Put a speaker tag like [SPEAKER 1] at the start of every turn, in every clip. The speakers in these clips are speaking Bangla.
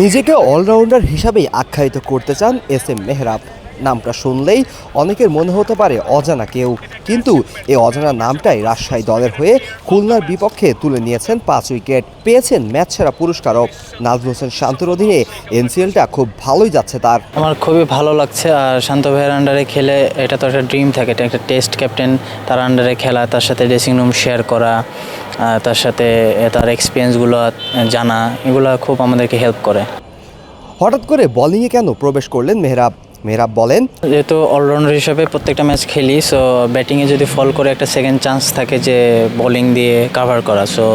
[SPEAKER 1] নিজেকে অলরাউন্ডার হিসাবেই আখ্যায়িত করতে চান এস এম মেহরাব। নামটা শুনলেই অনেকের মনে হতে পারে অজানা কেউ। কিন্তু এই অজানা নামটাই রাজশাহী দলের হয়ে খুলনার বিপক্ষে তুলে নিয়েছেন পাঁচ উইকেট। পেয়েছেন ম্যাচ সেরা পুরস্কারও। নাজমুল হোসেন শান্তর অধীনে এনসিএলটা খুব ভালোই যাচ্ছে তার।
[SPEAKER 2] আমার খুবই ভালো লাগছে আর শান্ত ভাইয়ের আন্ডারে খেলে এটা তো একটা ড্রিম থাকে এটা একটা টেস্ট ক্যাপ্টেন তার আন্ডারে খেলা তার সাথে ড্রেসিং রুম শেয়ার করা তার সাথে তার এক্সপিরিয়েন্সগুলো জানা এগুলো খুব আমাদেরকে হেল্প করে।
[SPEAKER 1] হঠাৎ করে বোলিংয়ে কেন প্রবেশ করলেন মেহরাব? মেহরাব বলেন।
[SPEAKER 2] যেহেতু অলরাউন্ডার হিসেবে প্রত্যেকটা ম্যাচ খেলি সো ব্যাটিংয়ে যদি ফল করে একটা সেকেন্ড চান্স থাকে যে বোলিং দিয়ে কাভার করা সো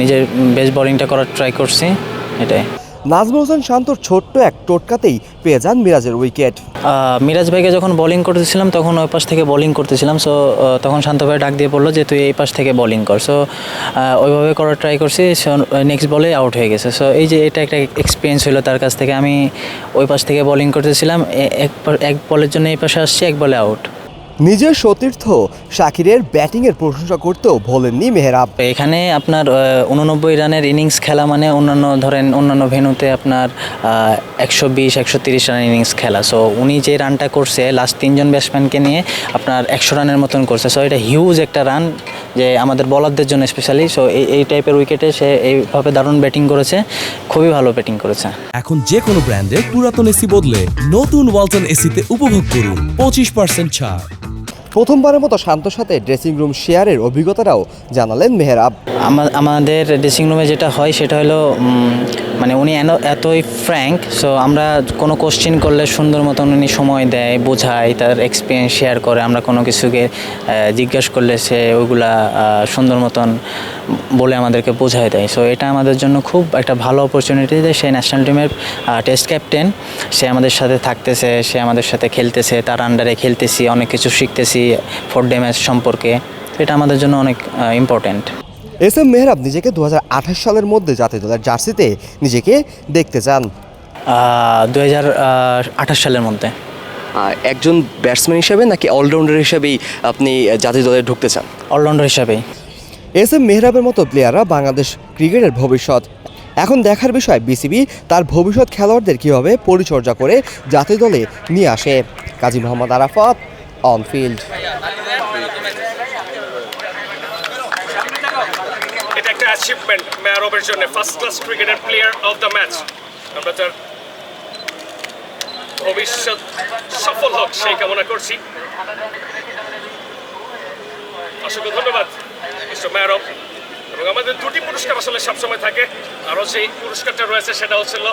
[SPEAKER 2] নিজের বেস্ট বোলিংটা করার ট্রাই করছি, এটাই।
[SPEAKER 1] নাজমুল হোসেন শান্তর ছোট্ট এক টোটকাতেই পেয়ে যান মিরাজের উইকেট।
[SPEAKER 2] মিরাজ ভাইকে যখন বোলিং করতেছিলাম, তখন ওই পাশ থেকে বোলিং করতেছিলাম সো তখন শান্ত ভাই ডাক দিয়ে বলল যে, তুই এই পাশ থেকে বোলিং কর। সো ওইভাবে করার ট্রাই করছি নেক্সট বলে আউট হয়ে গেছে। সো এই যে এটা একটা এক্সপিরিয়েন্স হলো তার কাছ থেকে। আমি ওই পাশ থেকে বোলিং করতেছিলাম এক বলের জন্য এই পাশে আসছি, এক বলে আউট
[SPEAKER 1] নিজের সতীর্থ শাকিরের ব্যাটিংয়ের প্রশংসা করতেও ভোলেননি মেহরাব।
[SPEAKER 2] এখানে আপনার উননব্বই রানের ইনিংস খেলা মানে অন্যান্য ধরেন অন্যান্য ভেন্যুতে আপনার একশো বিশ একশো তিরিশ রান ইনিংস খেলা। সো উনি যে রানটা করছে লাস্ট তিনজন ব্যাটসম্যানকে নিয়ে আপনার একশো রানের মতন করছে। সো এটা হিউজ একটা রান যে আমাদের বলারদের জন্য স্পেশালি সো এই এই টাইপের উইকেটে সে এইভাবে দারুণ ব্যাটিং করেছে। খুবই ভালো ব্যাটিং করেছে।
[SPEAKER 3] এখন যে কোনো ব্র্যান্ডের পুরাতন এসি বদলে নতুন ওয়ালটন এসিতে উপভোগ করুন। পঁচিশ পার্সেন্ট ছাড়।
[SPEAKER 1] প্রথমবারের মতো শান্তর সাথে ড্রেসিং রুম শেয়ারের অভিজ্ঞতাটাও জানালেন মেহরাব।
[SPEAKER 2] আমা- আমাদের ড্রেসিং রুমে যেটা হয়, সেটা হলো মানে উনি এতই ফ্র্যাঙ্ক সো আমরা কোনো কোশ্চেন করলে সুন্দর মতন উনি সময় দেয়, বোঝায়, তার এক্সপিরিয়েন্স শেয়ার করে, আমরা কোনো কিছুকে জিজ্ঞাসা করলে সে ওইগুলা সুন্দর মতন বলে আমাদেরকে বোঝায় দেয়। সো এটা আমাদের জন্য খুব একটা ভালো অপরচুনিটি যে সে ন্যাশনাল টিমের টেস্ট ক্যাপ্টেন সে আমাদের সাথে থাকতেছে, সে আমাদের সাথে খেলতেছে, তার আন্ডারে খেলতেছি, অনেক কিছু শিখতেছি ফোর ডে ম্যাচ সম্পর্কে। এটা আমাদের জন্য অনেক ইম্পর্ট্যান্ট
[SPEAKER 1] এস এম মেহরাব নিজেকে দু হাজার আঠাশ সালের মধ্যে জাতীয় দলের জার্সিতে নিজেকে দেখতে চান।
[SPEAKER 2] দু হাজার আঠাশ সালের মধ্যে।
[SPEAKER 1] একজন ব্যাটসম্যান হিসেবে নাকি অলরাউন্ডার হিসেবেই আপনি জাতীয় দলে ঢুকতে চান?
[SPEAKER 2] অলরাউন্ডার হিসাবেই।
[SPEAKER 1] এস এম মেহরাবের মতো প্লেয়াররা বাংলাদেশ ক্রিকেটের ভবিষ্যৎ। এখন দেখার বিষয় বিসিবি তার ভবিষ্যৎ খেলোয়াড়দের কীভাবে পরিচর্যা করে জাতীয় দলে নিয়ে আসে। কাজী মোহাম্মদ আরাফাত অনফিল্ড
[SPEAKER 4] এটা একটা অ্যাচিভমেন্ট ম্যারবের জন্য first class cricketer player of the match আমরা তার ভবিষ্যৎ সফল হোক, সেই কামনা করছি। অসংখ্য ধন্যবাদ, মিস্টার ম্যারব এবং আমাদের দুটি পুরস্কার আসলে সবসময় থাকে। আরও যে পুরস্কারটা রয়েছে, সেটা হচ্ছিল